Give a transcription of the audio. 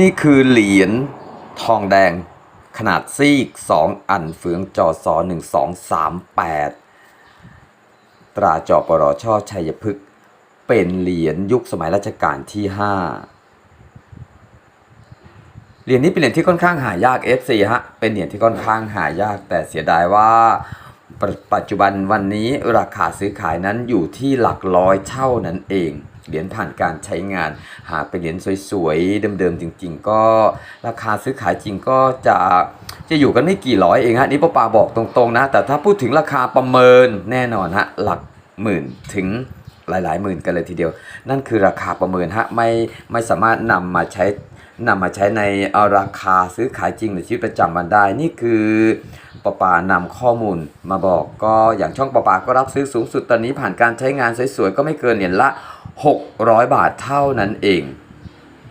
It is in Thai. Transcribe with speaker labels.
Speaker 1: นี่คือเหรียญทองแดงขนาดซีก 2 อันเฟืองจอสอ1238 ตราจอปรช่อชัยพฤกษ์เป็นเหรียญยุคสมัยรัชกาลที่ 5 เหรียญนี้เป็นเหรียญที่ค่อนข้างหายาก FC ฮะ เป็นเหรียญที่ค่อนข้างหายากแต่เสียดายว่า ปัจจุบันวันนี้ราคาซื้อขายนั้นอยู่ที่หลักร้อยเท่านั้นเอง เหรียญผ่านการใช้งาน หากเป็นเหรียญสวยๆ เดิมๆ จริง ๆ ก็ราคาซื้อขายจริงก็จะจะอยู่กันไม่กี่ร้อยเองฮะนี่ป้าปาบอกตรงๆนะ แต่ถ้าพูดถึงราคาประเมินแน่นอนฮะหลักหมื่นถึงหลายๆหมื่นกันเลยทีเดียว นั่นคือราคาประเมินฮะไม่ไม่สามารถนำมาใช้นำมาใช้ในราคาซื้อขายจริงในชีวิตประจำวันได้ นี่คือ ปปานำข้อมูลมาบอกก็อย่างช่องปปาก็รับซื้อสูงสุดตอนนี้ผ่านการใช้งานสวยๆก็ไม่เกินเหรียญละ 600 บาทเท่านั้นเอง